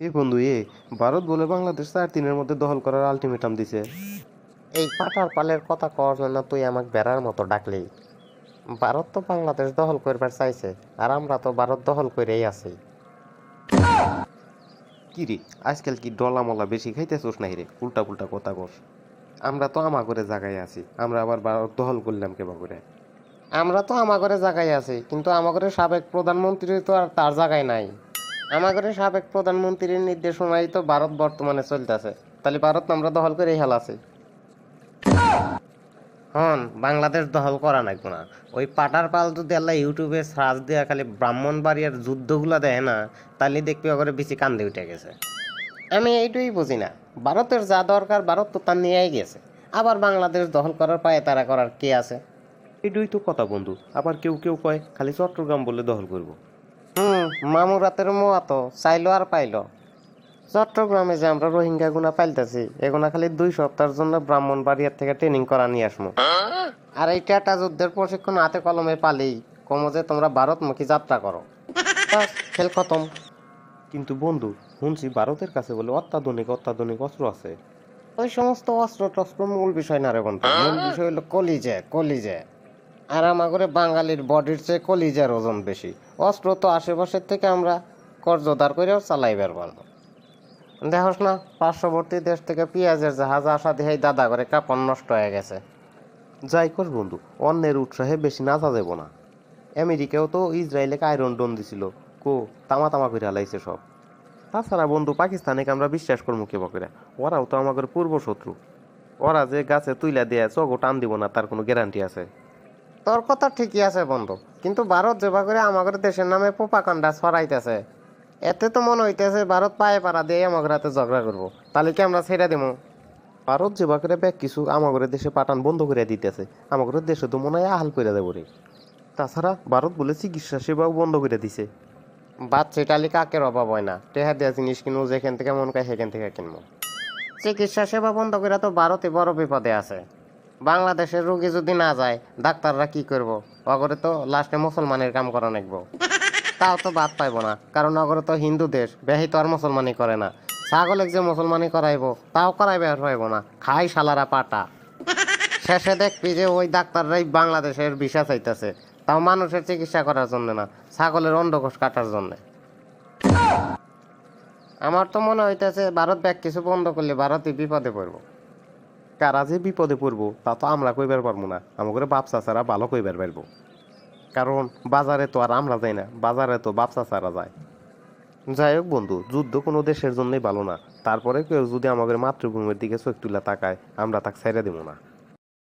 এ বন্ধু এ ভারত বলে বাংলাদেশ চার দিনের মধ্যে দখল করার আলটিমেটাম দিছে। এই পাটার পালের কথা কওয়ার জন্য তুই আমাকে বেড়ার মতো ডাকলি। ভারত তো বাংলাদেশ দখল করবার চাইছে আর আমরা তো ভারত দখল করেই আছি। কি রে আজকাল কি ডলা মলা বেশি খাইতেছোস নাই রে? উল্টা পুল্টা কথা কস। আমরা তো আমা করে জায়গায় আছি আমরা আবার ভারত দখল করলাম কেবা করে? আমরা তো আমাগরে জায়গায় আছি কিন্তু আমাগরে সাবেক প্রধানমন্ত্রী তো আর তার জায়গায় নাই। আমাগরে সাবেক প্রধানমন্ত্রীর নির্দেশনায় তো ভারত বর্তমানে চলতেছে। তাহলে ভারত আমরা দখল করে হেলাছি হন, বাংলাদেশ দখল করা নাই না। ওই পাটার পাল যদি আল্লাহ ইউটিউবে সার্চ দেওয়া খালি ব্রাহ্মণবাড়িয়ার যুদ্ধগুলা দেয় না, তাহলে দেখবি ওগরে বেশি কান্দে উঠে গেছে। আমি এইটুই বুঝি না। ভারতের যা দরকার, ভারত তো তার নিয়েই গেছে। আবার বাংলাদেশ দখল করার পায়ে তারা করার কে আছে? এটাই তো কথা বন্ধু। আবার কেউ কেউ কয়, খালি চট্টগ্রাম বলে দখল করব। হুম মামুরাতের মোয়া তো চাইলো আর পাইলো। চট্টগ্রামে যে আমরা রোহিঙ্গা গুনা পাইতেছি এগুনা খালি দুই সপ্তাহের জন্য ব্রাহ্মণ বাড়িয়ার থেকে ট্রেনিং করা নিয়ে আসব আর এই টাটা যুদ্ধের প্রশিক্ষণ হাতে কলমে পালি কমো যে তোমরা ভারতমুখী যাত্রা করো। খেল খতম। কিন্তু বন্ধু শুনছি ভারতের কাছে বলে অত্যাধুনিক অত্যাধুনিক অস্ত্র আছে। ওই সমস্ত অস্ত্র টস্ত্র মূল বিষয় না রে বন্ধু? মূল বিষয় হলো কলিজে কলিজে। আর আমাগরে বাঙালির বডির চেয়ে কলিজার ওজন বেশি। অস্ত্র তো আশেপাশের থেকে আমরা কর্জদার করেও চালাইবার পারব দেখোস না পার্শ্ববর্তী দেশ থেকে পেঁয়াজের জাহাজ আসা দিয়ে দাদা করে কাপড় নষ্ট হয়ে গেছে। যাই কর বন্ধু অন্যের উৎসাহে বেশি নাচা যাব না। আমেরিকাও তো ইসরায়েলকে আয়রন ডোন দিছিল। কো তামা তামা করে হালাইছে সব। তাছাড়া বন্ধু পাকিস্তানে আমরা বিশ্বাস করব কে বকেরা? ওরাও তো আমাদের পূর্ব শত্রু ওরা যে গাছে তুইলা দেয় চগো টান দিব না তার কোনো গ্যারান্টি আছে। তোর কথা ঠিকই আছে বন্ধু। কিন্তু ভারত যেবা করে আমাদের দেশের নামে পোপাকাণ্ডা ছড়াইতেছে। এতে তো মনে হইতেছে ভারত পায়ে পাড়া দিয়ে আমাদের হাতে ঝগড়া করব। তাহলে কি আমরা ছেড়ে দেবো ভারত যে বাকরে ব্যাগ কিছু আমাদের দেশে পাঠান বন্ধ করে দিতেছে। আমাদের দেশে তো মনে হয় আহাল করে দেবো রে। তাছাড়া ভারত বলে চিকিৎসা সেবাও বন্ধ করে দিছে। বাচ্চা ইটালি কাকের অভাব হয় না? টেহা দেওয়া জিনিস কিনবো যেখান থেকে মন চায় সেখান থেকে কিনবো। চিকিৎসা সেবা বন্ধ করে তো ভারতে বড় বিপদে আছে। বাংলাদেশের রোগী যদি না যায়, ডাক্তাররা কি করব? অগরে তো লাস্টে মুসলমানের কাম করা নাকবো তাও তো বাদ পাইব না, কারণ অগরে তো হিন্দু দেশ বেহি তো আর মুসলমানি করে না। ছাগলেক যে মুসলমানি করাইবো, তাও করাইবে আর পাইবো না, খাই শালারা পাটা। শেষে দেখবি যে ওই ডাক্তাররাই বাংলাদেশের বিষা চাইতেছে, তাও মানুষের চিকিৎসা করার জন্য না, ছাগলের অন্ডকোষ কাটার জন্য। আমার তো মনে হইতেছে, ভারত ব্যাগ কিছু বন্ধ করলে ভারতই বিপদে পড়ব। কারা যে বিপদে পড়ব, তা তো আমরা কইবার পারব না। আমাদের বাপসা ছাড়া ভালো কইবার পারব। কারণ বাজারে তো আর আমরা যাই না, বাজারে তো বাপসা ছাড়া যায়। যাই হোক বন্ধু, যুদ্ধ কোনো দেশের জন্যই ভালো না। তারপরে কেউ যদি আমাদের মাতৃভূমির দিকে চোখ তুলে তাকায়, আমরা তাকে ছেড়ে দেবো না।